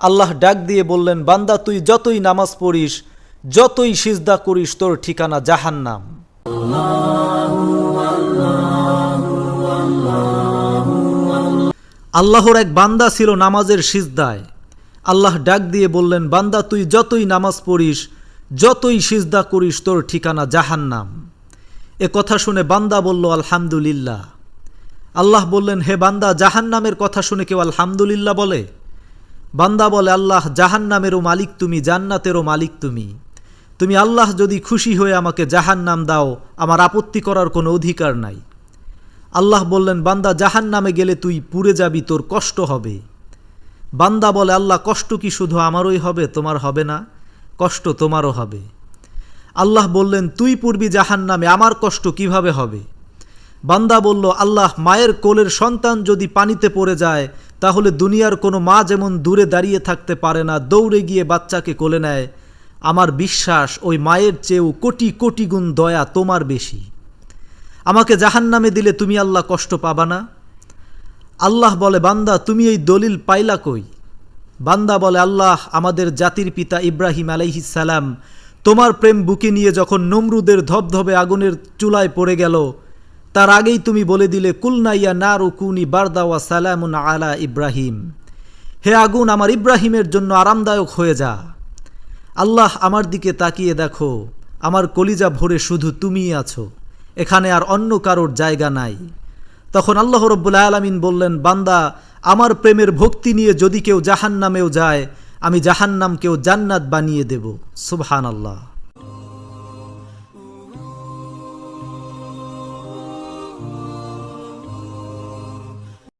আল্লাহ ডাক দিয়ে বললেন, বান্দা, তুই যতই নামাজ পড়িস, যতই সিজদা করিস, তোর ঠিকানা জাহান্নাম। আল্লাহর এক বান্দা ছিল নামাজের সিজদায়। আল্লাহ ডাক দিয়ে বললেন, বান্দা, তুই যতই নামাজ পড়িস, যতই সিজদা করিস, তোর ঠিকানা জাহান্নাম। এ কথা শুনে বান্দা বলল, আলহামদুলিল্লাহ। আল্লাহ বললেন, হে বান্দা, জাহান্নামের কথা শুনে কেউ আলহামদুলিল্লাহ বলে? বান্দা বলে, আল্লাহ, জাহান্নামেরও মালিক তুমি, জান্নাতেরও মালিক তুমি। তুমি আল্লাহ যদি খুশি হয়ে আমাকে জাহান্নাম দাও, আমার আপত্তি করার কোনো অধিকার নাই। আল্লাহ বললেন, বান্দা জাহান নামে গেলে তুই পুড়ে যাবি, তোর কষ্ট হবে। বান্দা বলে, আল্লাহ, কষ্ট কি শুধু আমারই হবে, তোমার হবে না, কষ্ট তোমারও হবে। আল্লাহ বললেন, তুই পূর্বি জাহান নামে আমার কষ্ট কীভাবে হবে? বান্দা বলল, আল্লাহ, মায়ের কোলের সন্তান যদি পানিতে পড়ে যায় তাহলে দুনিয়ার কোনো মা যেমন দূরে দাঁড়িয়ে থাকতে পারে না, দৌড়ে গিয়ে বাচ্চাকে কোলে নেয়। আমার বিশ্বাস, ওই মায়ের চেয়েও কোটি কোটি গুণ দয়া তোমার বেশি। আমাকে জাহান নামে দিলে তুমি আল্লাহ কষ্ট পাবা না? আল্লাহ বলে, বান্দা, তুমি এই দলিল পাইলা কই? বান্দা বলে, আল্লাহ আমাদের জাতির পিতা ইব্রাহিম সালাম তোমার প্রেম বুকে নিয়ে যখন নমরুদের ধবধবে আগুনের চুলায় পড়ে গেল তার আগেই তুমি বলে দিলে কুলনাইয়া না রুকুনি বারদাওয়া সালামুন আলা ইব্রাহিম। হে আগুন, আমার ইব্রাহিমের জন্য আরামদায়ক হয়ে যা। আল্লাহ আমার দিকে তাকিয়ে দেখো, আমার কলিজা ভরে শুধু তুমিই আছো, এখানে আর অন্য কারোর জায়গা নাই। তখন আল্লাহ রব্বুল আলমিন বললেন, বান্দা, আমার প্রেমের ভক্তি নিয়ে যদি কেউ জাহান্নামেও যায়, আমি জাহান্নামকেও জান্নাত বানিয়ে দেব। সুবহান আল্লাহ